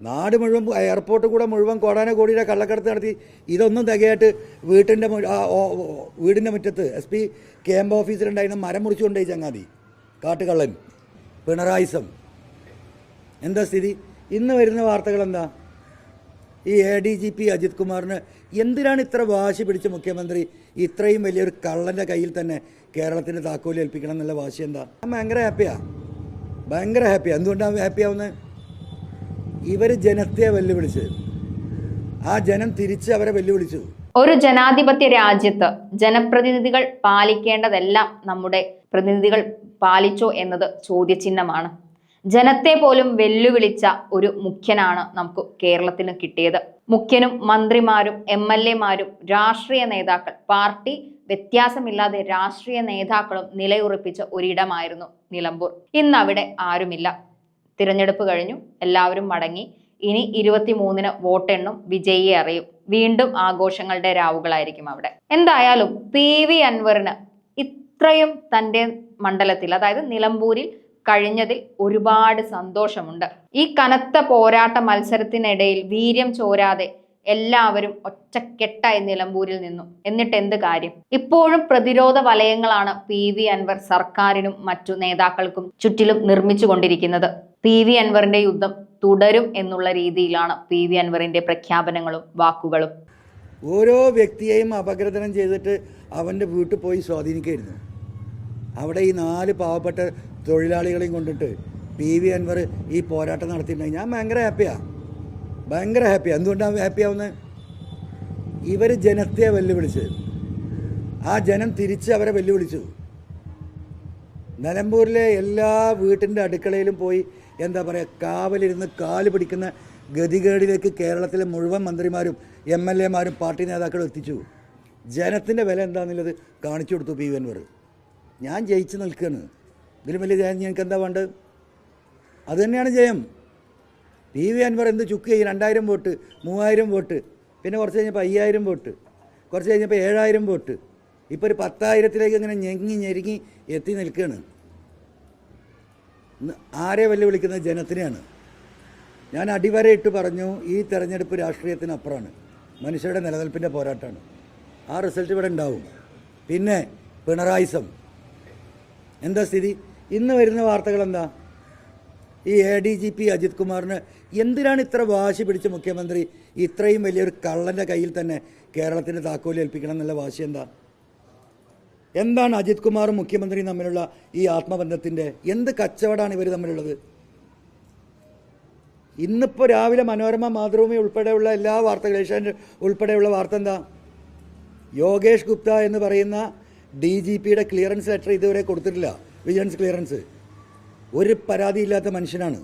നാട് മുഴുവൻ എയർപോർട്ട് കൂടെ മുഴുവൻ കോടാന കോടിയുടെ കള്ളക്കടത്ത് നടത്തി. ഇതൊന്നും തികയായിട്ട് വീട്ടിന്റെ വീടിന്റെ മുറ്റത്ത് എസ് പി ക്യാമ്പ് ഓഫീസിലുണ്ടായിരുന്ന മരം മുറിച്ചുകൊണ്ടേ ചങ്ങാതി. കാട്ടുകള്ളൻ. പിണറായിസം. എന്താ സ്ഥിതി? ഇന്ന് വരുന്ന വാർത്തകൾ എന്താ? ഈ A D G P Ajith കുമാറിന് എന്തിനാണ് ഇത്ര വാശി പിടിച്ച മുഖ്യമന്ത്രി ഇത്രയും വലിയൊരു കള്ളന്റെ കയ്യിൽ തന്നെ കേരളത്തിന്റെ താക്കോൽ ഏൽപ്പിക്കണം എന്നുള്ള വാശി എന്താ? ഭയങ്കര ഹാപ്പിയാണ് ഭയങ്കര ഹാപ്പിയാണ് എന്തുകൊണ്ടാണ് ഹാപ്പി ആവുന്നത് ഇവർ ജനത്തെ വെല്ലുവിളിച്ചത് ആ ജനം തിരിച്ച് അവരെ വെല്ലുവിളിച്ചു. ഒരു ജനാധിപത്യ രാജ്യത്ത് ജനപ്രതിനിധികൾ പാലിക്കേണ്ടതെല്ലാം നമ്മുടെ പ്രതിനിധികൾ പാലിച്ചോ എന്നത് ചോദ്യചിഹ്നമാണ്. ജനത്തെ പോലും വെല്ലുവിളിച്ച ഒരു മുഖ്യനാണ് നമുക്ക് കേരളത്തിന് കിട്ടിയത്. മുഖ്യനും മന്ത്രിമാരും എം എൽ എമാരും രാഷ്ട്രീയ നേതാക്കൾ പാർട്ടി വ്യത്യാസമില്ലാതെ രാഷ്ട്രീയ നേതാക്കളും നിലയുറപ്പിച്ച ഒരിടമായിരുന്നു നിലമ്പൂർ. ഇന്നവിടെ ആരുമില്ല. തിരഞ്ഞെടുപ്പ് കഴിഞ്ഞു. എല്ലാവരും മടങ്ങി. ഇനി ഇരുപത്തിമൂന്നിന് വോട്ടെണ്ണും വിജയിയെ അറിയും. വീണ്ടും ആഘോഷങ്ങളുടെ രാവുകളായിരിക്കും അവിടെ. എന്തായാലും പി വി അൻവറിന് ഇത്രയും തന്റെ മണ്ഡലത്തിൽ അതായത് നിലമ്പൂരിൽ കഴിഞ്ഞതിൽ ഒരുപാട് സന്തോഷമുണ്ട്. ഈ കനത്ത പോരാട്ട മത്സരത്തിനിടയിൽ വീര്യം ചോരാതെ എല്ലാവരും ഒറ്റക്കെട്ടായി നിലമ്പൂരിൽ നിന്നു. എന്നിട്ട് എന്ത് കാര്യം? ഇപ്പോഴും പ്രതിരോധ വലയങ്ങളാണ് പി വി അൻവർ സർക്കാരിനും മറ്റു നേതാക്കൾക്കും ചുറ്റിലും നിർമ്മിച്ചു നിർമ്മിച്ചുകൊണ്ടിരിക്കുന്നത് പി വി അൻവറിന്റെ യുദ്ധം തുടരും എന്നുള്ള രീതിയിലാണ് പി വി അൻവറിന്റെ പ്രഖ്യാപനങ്ങളും വാക്കുകളും. ഓരോ വ്യക്തിയെയും അപഗ്രഥനം ചെയ്തിട്ട് അവന്റെ വീട്ടിൽ പോയി സ്വാധീനിക്കായിരുന്നു. അവിടെ ഈ നാല് പാവപ്പെട്ട തൊഴിലാളികളെയും കൊണ്ടിട്ട് പി വി അൻവർ ഈ പോരാട്ടം നടത്തിയിട്ടുണ്ടെങ്കിൽ ഞാൻ ഭയങ്കര ഹാപ്പിയാണ് ഭയങ്കര ഹാപ്പിയാണ് എന്തുകൊണ്ടാണ് ഹാപ്പി ആവുന്നത് ഇവർ ജനത്തെ വെല്ലുവിളിച്ചത് ആ ജനം തിരിച്ച് അവരെ വെല്ലുവിളിച്ചു. നിലമ്പൂരിലെ എല്ലാ വീട്ടിന്റെ അടുക്കളയിലും പോയി എന്താ പറയുക കാവലിരുന്ന് കാൽ പിടിക്കുന്ന ഗതികേടിലേക്ക് കേരളത്തിലെ മുഴുവൻ മന്ത്രിമാരും എം എൽ എമാരും പാർട്ടി നേതാക്കളും എത്തിച്ചു. ജനത്തിന്റെ വില എന്താണെന്നുള്ളത് കാണിച്ചു കൊടുത്തു പി വി അൻവർ. ഞാൻ ജയിച്ചു നിൽക്കുകയാണ്. ഇതിലും വലിയ ജയം ഞങ്ങൾക്ക് എന്താ വേണ്ടത്? അത് തന്നെയാണ് ജയം. പി വി അൻവർ എന്ത് ചുക്ക് ചെയ്യും? രണ്ടായിരം വോട്ട് മൂവായിരം വോട്ട് പിന്നെ കുറച്ച് കഴിഞ്ഞപ്പോൾ അയ്യായിരം വോട്ട് കുറച്ച് കഴിഞ്ഞപ്പോൾ ഏഴായിരം വോട്ട്. ഇപ്പോൾ ഒരു പത്തായിരത്തിലേക്ക് ഇങ്ങനെ ഞെങ്ങി ഞെരുങ്ങി എത്തി നിൽക്കുകയാണ്. ആരെ വെല്ലുവിളിക്കുന്നത്? ജനത്തിനെയാണ്. ഞാൻ അടിവരയിട്ട് പറഞ്ഞു ഈ തെരഞ്ഞെടുപ്പ് രാഷ്ട്രീയത്തിനപ്പുറമാണ്. മനുഷ്യരുടെ നിലനിൽപ്പിന്റെ പോരാട്ടമാണ്. ആ റിസൾട്ട് ഇവിടെ ഉണ്ടാവും. പിന്നെ പിണറായിസം. എന്താ സ്ഥിതി? ഇന്ന് വരുന്ന വാർത്തകൾ എന്താ? ഈ A D G P Ajith കുമാറിന് എന്തിനാണ് ഇത്ര വാശി പിടിച്ച മുഖ്യമന്ത്രി ഇത്രയും വലിയൊരു കള്ളന്റെ കയ്യിൽ തന്നെ കേരളത്തിന്റെ താക്കോൽ ഏൽപ്പിക്കണം എന്നുള്ള വാശി എന്താ? എന്താണ് അജിത് കുമാറും മുഖ്യമന്ത്രിയും തമ്മിലുള്ള ഈ ആത്മബന്ധത്തിന്റെ എന്ത് കച്ചവടമാണ് ഇവർ തമ്മിലുള്ളത്? ഇന്നിപ്പോൾ രാവിലെ മനോരമ മാതൃഭൂമി ഉൾപ്പെടെയുള്ള എല്ലാ വാർത്തകളും ഏഷ്യാനെറ്റ് ഉൾപ്പെടെയുള്ള വാർത്ത എന്താ? യോഗേഷ് ഗുപ്ത എന്ന് പറയുന്ന ഡി ജി പിയുടെ ക്ലിയറൻസ് ലെറ്റർ ഇതുവരെ കൊടുത്തിട്ടില്ല. Vigilance clearance. ഒരു പരാതിയില്ലാത്ത മനുഷ്യനാണ്.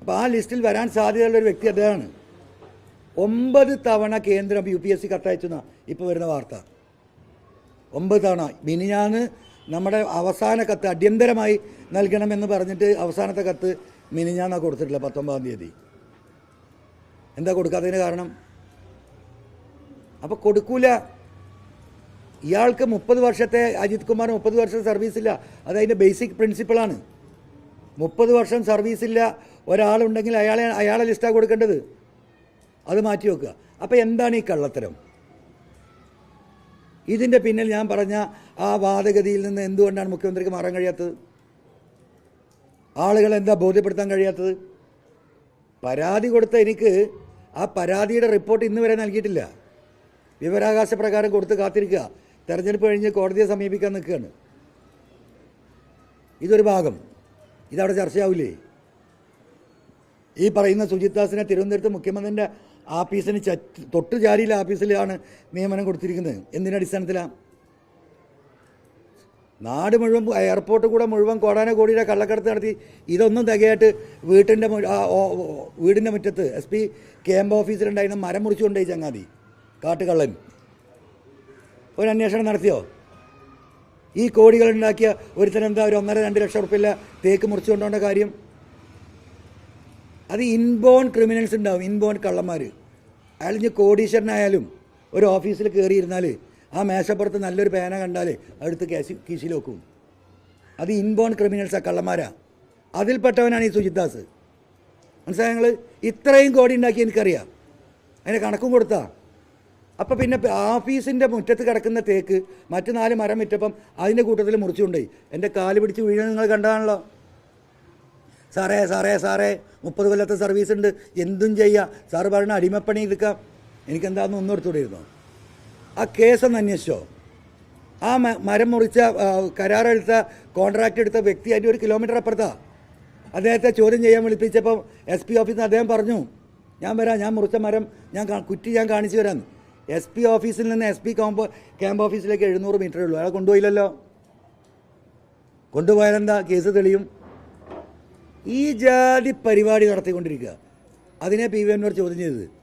അപ്പോൾ ആ ലിസ്റ്റിൽ വരാൻ സാധ്യതയുള്ള ഒരു വ്യക്തി അദ്ദേഹമാണ്. ഒമ്പത് തവണ കേന്ദ്രം യു പി എസ് സി കത്തയച്ചെന്ന ഇപ്പോൾ വരുന്ന വാർത്ത. ഒമ്പത് തവണ മിനിഞ്ഞാന്ന് നമ്മുടെ അവസാന കത്ത് അടിയന്തരമായി നൽകണമെന്ന് പറഞ്ഞിട്ട് അവസാനത്തെ കത്ത് മിനിഞ്ഞാന്നാ കൊടുത്തിട്ടില്ല പത്തൊമ്പതാം തീയതി. എന്താ കൊടുക്കാത്തതിന് കാരണം? അപ്പോൾ കൊടുക്കൂല. ഇയാൾക്ക് മുപ്പത് വർഷത്തെ അജിത് കുമാർ മുപ്പത് വർഷം സർവീസില്ല. അത് അതിന്റെ ബേസിക് പ്രിൻസിപ്പിളാണ് മുപ്പത് വർഷം സർവീസില്ല. ഒരാളുണ്ടെങ്കിൽ അയാളെ അയാളെ ലിസ്റ്റാണ് കൊടുക്കേണ്ടത്. അത് മാറ്റി വെക്കുക. അപ്പോൾ എന്താണ് ഈ കള്ളത്തരം? ഇതിന്റെ പിന്നിൽ ഞാൻ പറഞ്ഞ ആ വാദഗതിയിൽ നിന്ന് എന്തുകൊണ്ടാണ് മുഖ്യമന്ത്രിക്ക് മാറാൻ കഴിയാത്തത്? ആളുകൾ എന്താ ബോധ്യപ്പെടുത്താൻ കഴിയാത്തത്? പരാതി കൊടുത്ത എനിക്ക് ആ പരാതിയുടെ റിപ്പോർട്ട് ഇന്ന് വരെ നൽകിയിട്ടില്ല. വിവരാകാശ പ്രകാരം കൊടുത്ത് കാത്തിരിക്കുക. തെരഞ്ഞെടുപ്പ് കഴിഞ്ഞ് കോടതിയെ സമീപിക്കാൻ നിൽക്കുകയാണ്. ഇതൊരു ഭാഗം. ഇതവിടെ ചർച്ചയാവില്ലേ? ഈ പറയുന്ന സുജിത് ദാസിനെ തിരുവനന്തപുരത്ത് മുഖ്യമന്ത്രിന്റെ ആഫീസിന് തൊട്ട് ജാരിയിലെ ആഫീസിലാണ് നിയമനം കൊടുത്തിരിക്കുന്നത്. എന്തിനടിസ്ഥാനത്തിലാണ് നാട് മുഴുവൻ എയർപോർട്ട് കൂടെ മുഴുവൻ കോടാന കോടിയുടെ കള്ളക്കടത്ത് നടത്തി. ഇതൊന്നും തികയായിട്ട് വീട്ടിന്റെ വീടിന്റെ മുറ്റത്ത് എസ് പി ക്യാമ്പ് ഓഫീസിലുണ്ടായിരുന്ന മരം മുറിച്ചു കൊണ്ടേ ചങ്ങാതി കാട്ടുകള്ളൻ. ഒരു അന്വേഷണം നടത്തിയോ? ഈ കോടികളുണ്ടാക്കിയ ഒരുത്തനെന്താ ഒരു ഒന്നര രണ്ട് ലക്ഷം ഉറുപ്പില്ല തേക്ക് മുറിച്ചു കൊണ്ടുപോകേണ്ട കാര്യം? അത് ഇൻബോൺ ക്രിമിനൽസ് ഉണ്ടാവും ഇൻബോൺ കള്ളന്മാർ അയാൾ ഇനി കോടീശ്വരനായാലും ഒരു ഓഫീസിൽ കയറിയിരുന്നാൽ ആ മേശപ്പുറത്ത് നല്ലൊരു പേന കണ്ടാൽ അടുത്ത് കേസി കീശിൽ വെക്കും. അത് ഇൻബോൺ ക്രിമിനൽസാ കള്ളന്മാരാ. അതിൽപ്പെട്ടവനാണ് ഈ സുജിദാസ് മനസ്സിലായ ഞങ്ങൾ ഇത്രയും കോടി ഉണ്ടാക്കി എനിക്കറിയാം. അതിന് കണക്കും കൊടുത്താ. അപ്പോൾ പിന്നെ ഓഫീസിന്റെ മുറ്റത്ത് കിടക്കുന്ന തേക്ക് മറ്റു നാല് മരം വിറ്റപ്പം അതിന്റെ കൂട്ടത്തിൽ മുറിച്ചുകൊണ്ടേ എന്റെ കാൽ പിടിച്ച് വീഴുന്നത് നിങ്ങൾ കണ്ടതാണല്ലോ. സാറേ സാറേ സാറേ മുപ്പത് കൊല്ലത്തെ സർവീസ് ഉണ്ട്. എന്തും ചെയ്യുക സാറ് പറഞ്ഞ അടിമപ്പണി എടുക്കാം എനിക്കെന്താന്ന് ഒന്നും എടുത്തുകൂടിയിരുന്നോ ആ കേസൊന്ന് അന്വേഷിച്ചോ? ആ മരം മുറിച്ച കരാറെടുത്ത കോൺട്രാക്റ്റ് എടുത്ത വ്യക്തി അതിന്റെ ഒരു കിലോമീറ്റർ അപ്പുറത്താ. അദ്ദേഹത്തെ ചോദ്യം ചെയ്യാൻ വിളിപ്പിച്ചപ്പോൾ എസ് പി ഓഫീസിൽ നിന്ന് അദ്ദേഹം പറഞ്ഞു ഞാൻ വരാം ഞാൻ മുറിച്ച മരം ഞാൻ കുറ്റി ഞാൻ കാണിച്ചു തരാം എസ് പി ഓഫീസിൽ നിന്ന് എസ് പി ക്യാമ്പ് ക്യാമ്പ് ഓഫീസിലേക്ക് എഴുന്നൂറ് മീറ്ററേ ഉള്ളൂ. അയാളെ കൊണ്ടുപോയില്ലല്ലോ. കൊണ്ടുപോയാലെന്താ? കേസ് തെളിയും. ഈ ജാതി പരിപാടി നടത്തിക്കൊണ്ടിരിക്കുക. അതിനെ പി വി എന്നോട് ചോദ്യം ചെയ്തത്.